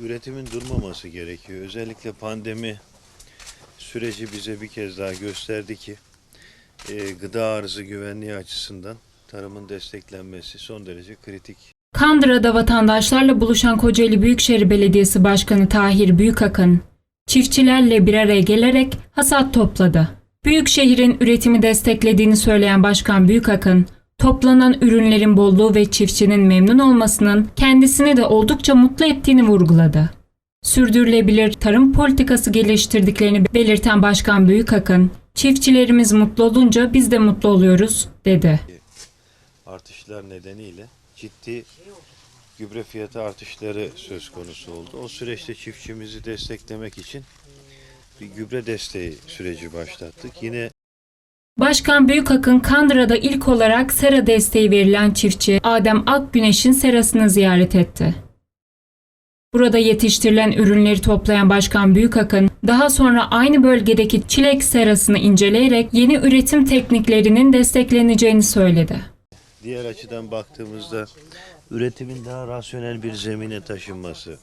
üretimin durmaması gerekiyor. Özellikle pandemi süreci bize bir kez daha gösterdi ki e, gıda arzı güvenliği açısından tarımın desteklenmesi son derece kritik. Kandıra'da vatandaşlarla buluşan Kocaeli Büyükşehir Belediyesi Başkanı Tahir Büyükakın, çiftçilerle bir araya gelerek hasat topladı. Büyükşehir'in üretimi desteklediğini söyleyen Başkan Büyükakın, toplanan ürünlerin bolluğu ve çiftçinin memnun olmasının kendisini de oldukça mutlu ettiğini vurguladı. Sürdürülebilir tarım politikası geliştirdiklerini belirten Başkan Büyükakın, çiftçilerimiz mutlu olunca biz de mutlu oluyoruz, dedi. artışlar nedeniyle ciddi gübre fiyatı artışları söz konusu oldu. O süreçte çiftçimizi desteklemek için bir gübre desteği süreci başlattık. Yine Başkan Büyükakın Kandıra'da ilk olarak sera desteği verilen çiftçi Adem Akgüneş'in serasını ziyaret etti. Burada yetiştirilen ürünleri toplayan Başkan Büyükakın, daha sonra aynı bölgedeki çilek serasını inceleyerek yeni üretim tekniklerinin destekleneceğini söyledi. diğer açıdan baktığımızda üretimin daha rasyonel bir zemine taşınması,